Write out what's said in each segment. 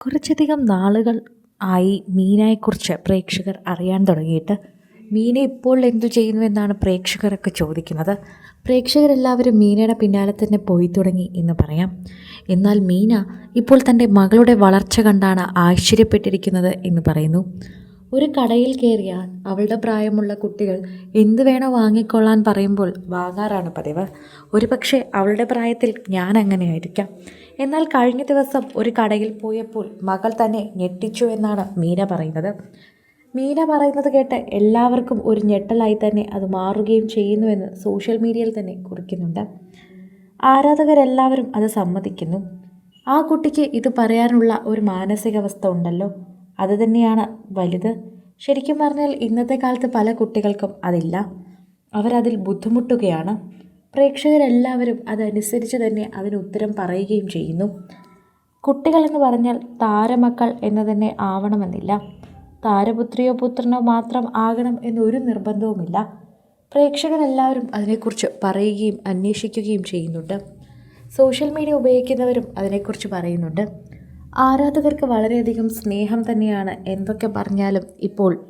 കുറച്ചധികം നാളുകൾ ആയി മീനയെക്കുറിച്ച് പ്രേക്ഷകർ അറിയാൻ തുടങ്ങിയിട്ട് മീന ഇപ്പോൾ എന്തു ചെയ്യുന്നു എന്നാണ് പ്രേക്ഷകരൊക്കെ ചോദിക്കുന്നത്. പ്രേക്ഷകരെല്ലാവരും മീനയുടെ പിന്നാലെ തന്നെ പോയി തുടങ്ങി എന്ന് പറയാം. എന്നാൽ മീന ഇപ്പോൾ തന്റെ മകളുടെ വളർച്ച കണ്ടാണ് ആശ്ചര്യപ്പെട്ടിരിക്കുന്നത് എന്ന് പറയുന്നു. ഒരു കടയിൽ കയറിയാൽ അവളുടെ പ്രായമുള്ള കുട്ടികൾ എന്ത് വേണോ വാങ്ങിക്കൊള്ളാൻ പറയുമ്പോൾ വാങ്ങാറാണ് പതിവ്. ഒരു പക്ഷേ അവളുടെ പ്രായത്തിൽ ഞാൻ അങ്ങനെയായിരിക്കാം. എന്നാൽ കഴിഞ്ഞ ദിവസം ഒരു കടയിൽ പോയപ്പോൾ മകൾ തന്നെ ഞെട്ടിച്ചു എന്നാണ് മീന പറയുന്നത്. മീന പറയുന്നത് കേട്ട് എല്ലാവർക്കും ഒരു ഞെട്ടലായി തന്നെ അത് മാറുകയും ചെയ്യുന്നുവെന്ന് സോഷ്യൽ മീഡിയയിൽ തന്നെ കുറിക്കുന്നുണ്ട്. ആരാധകരെല്ലാവരും അത് സമ്മതിക്കുന്നു. ആ കുട്ടിക്ക് ഇത് പറയാനുള്ള ഒരു മാനസികാവസ്ഥ ഉണ്ടല്ലോ. അത് തന്നെയാണ് വലുത്. ശരിക്കും പറഞ്ഞാൽ ഇന്നത്തെ കാലത്ത് പല കുട്ടികൾക്കും അതില്ല. അവരതിൽ ബുദ്ധിമുട്ടുകയാണ്. പ്രേക്ഷകരെല്ലാവരും അതനുസരിച്ച് തന്നെ അതിന് ഉത്തരം പറയുകയും ചെയ്യുന്നു. കുട്ടികളെന്ന് പറഞ്ഞാൽ താരമക്കൾ എന്ന് തന്നെ ആവണമെന്നില്ല. താരപുത്രിയോ പുത്രനോ മാത്രം ആകണം എന്നൊരു നിർബന്ധവുമില്ല. പ്രേക്ഷകരെല്ലാവരും അതിനെക്കുറിച്ച് പറയുകയും അന്വേഷിക്കുകയും ചെയ്യുന്നുണ്ട്. സോഷ്യൽ മീഡിയ ഉപയോഗിക്കുന്നവരും അതിനെക്കുറിച്ച് പറയുന്നുണ്ട്. ആരാധകർക്ക് വളരെയധികം സ്നേഹം തന്നെയാണ് എന്തൊക്കെ പറഞ്ഞാലും ഇപ്പോൾ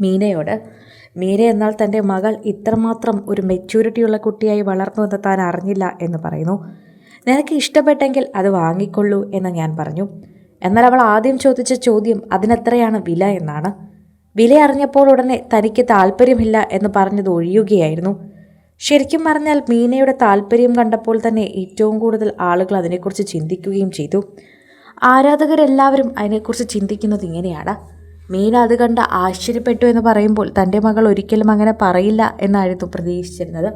മീനയോട് മീന എന്നാൽ തന്റെ മകൾ ഇത്രമാത്രം ഒരു മെച്യൂരിറ്റിയുള്ള കുട്ടിയായി വളർന്നുവെന്ന് താൻ അറിഞ്ഞില്ല എന്ന് പറയുന്നു. നിനക്ക് ഇഷ്ടപ്പെട്ടെങ്കിൽ അത് വാങ്ങിക്കൊള്ളൂ എന്ന് ഞാൻ പറഞ്ഞു. എന്നാൽ അവൾ ആദ്യം ചോദിച്ച ചോദ്യം അതിനെത്രയാണ് വില എന്നാണ്. വില അറിഞ്ഞപ്പോൾ ഉടനെ തനിക്ക് താല്പര്യമില്ല എന്ന് പറഞ്ഞത് ഒഴിയുകയായിരുന്നു. ശരിക്കും പറഞ്ഞാൽ മീനയുടെ താല്പര്യം കണ്ടപ്പോൾ തന്നെ ഏറ്റവും കൂടുതൽ ആളുകൾ അതിനെക്കുറിച്ച് ചിന്തിക്കുകയും ചെയ്തു. ആരാധകരെല്ലാവരും അതിനെക്കുറിച്ച് ചിന്തിക്കുന്നത് ഇങ്ങനെയാണ്. മീന അത് കണ്ട് ആശ്ചര്യപ്പെട്ടു എന്ന് പറയുമ്പോൾ തന്റെ മകൾ ഒരിക്കലും അങ്ങനെ പറയില്ല എന്നായിരുന്നു പ്രതീക്ഷിച്ചിരുന്നത്.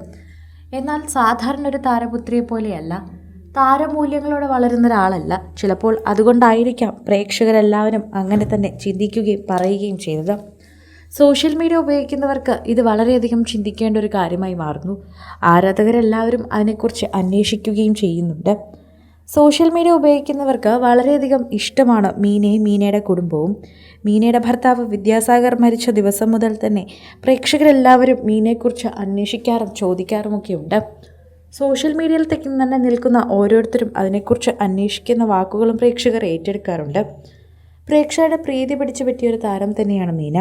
എന്നാൽ സാധാരണ ഒരു താരപുത്രിയെ പോലെയല്ല. താരമൂല്യങ്ങളോടെ വളരുന്ന ഒരാളല്ല. ചിലപ്പോൾ അതുകൊണ്ടായിരിക്കാം പ്രേക്ഷകരെല്ലാവരും അങ്ങനെ തന്നെ ചിന്തിക്കുകയും പറയുകയും ചെയ്തത്. സോഷ്യൽ മീഡിയ ഉപയോഗിക്കുന്നവർക്ക് ഇത് വളരെയധികം ചിന്തിക്കേണ്ട ഒരു കാര്യമായി മാറുന്നു. ആരാധകരെല്ലാവരും അതിനെക്കുറിച്ച് അന്വേഷിക്കുകയും ചെയ്യുന്നുണ്ട്. സോഷ്യൽ മീഡിയ ഉപയോഗിക്കുന്നവർക്ക് വളരെയധികം ഇഷ്ടമാണ് മീനെ മീനയുടെ കുടുംബവും. മീനയുടെ ഭർത്താവ് വിദ്യാസാഗർ മരിച്ച ദിവസം മുതൽ തന്നെ പ്രേക്ഷകരെല്ലാവരും മീനയെക്കുറിച്ച് അന്വേഷിക്കാറും ചോദിക്കാറുമൊക്കെയുണ്ട്. സോഷ്യൽ മീഡിയയിൽ തന്നെ നിൽക്കുന്ന ഓരോരുത്തരും അതിനെക്കുറിച്ച് അന്വേഷിക്കുന്ന വാക്കുകളും പ്രേക്ഷകർ ഏറ്റെടുക്കാറുണ്ട്. പ്രേക്ഷകരുടെ പ്രീതി പിടിച്ചു പറ്റിയൊരു താരം തന്നെയാണ് മീന.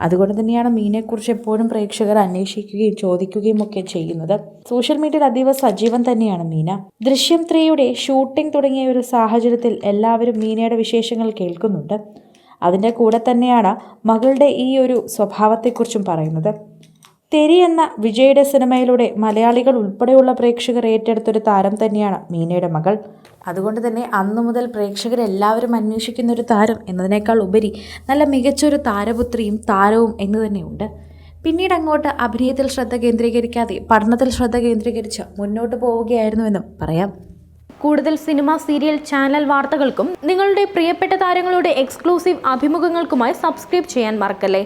അതുകൊണ്ട് തന്നെയാണ് മീനയെക്കുറിച്ച് എപ്പോഴും പ്രേക്ഷകർ അന്വേഷിക്കുകയും ചോദിക്കുകയും ഒക്കെ ചെയ്യുന്നത്. സോഷ്യൽ മീഡിയയിൽ അതീവ സജീവം തന്നെയാണ് മീന. ദൃശ്യം ത്രീയുടെ ഷൂട്ടിംഗ് തുടങ്ങിയ ഒരു സാഹചര്യത്തിൽ എല്ലാവരും മീനയുടെ വിശേഷങ്ങൾ കേൾക്കുന്നുണ്ട്. അതിന്റെ കൂടെ തന്നെയാണ് മകളുടെ ഈ ഒരു സ്വഭാവത്തെക്കുറിച്ചും പറയുന്നത്. തെരി എന്ന വിജയുടെ സിനിമയിലൂടെ മലയാളികൾ ഉൾപ്പെടെയുള്ള പ്രേക്ഷകർ ഏറ്റെടുത്തൊരു താരം തന്നെയാണ് മീനയുടെ മകൾ. അതുകൊണ്ട് തന്നെ അന്നു മുതൽ പ്രേക്ഷകരെല്ലാവരും അന്വേഷിക്കുന്ന ഒരു താരം എന്നതിനേക്കാൾ ഉപരി നല്ല മികച്ചൊരു താരപുത്രിയും താരവും എന്ന് തന്നെയുണ്ട്. പിന്നീട് അങ്ങോട്ട് അഭിനയത്തിൽ ശ്രദ്ധ കേന്ദ്രീകരിക്കാതെ പഠനത്തിൽ ശ്രദ്ധ കേന്ദ്രീകരിച്ച് മുന്നോട്ട് പോവുകയായിരുന്നുവെന്നും പറയാം. കൂടുതൽ സിനിമ സീരിയൽ ചാനൽ വാർത്തകൾക്കും നിങ്ങളുടെ പ്രിയപ്പെട്ട താരങ്ങളുടെ എക്സ്ക്ലൂസീവ് അഭിമുഖങ്ങൾക്കുമായി സബ്സ്ക്രൈബ് ചെയ്യാൻ മറക്കല്ലേ?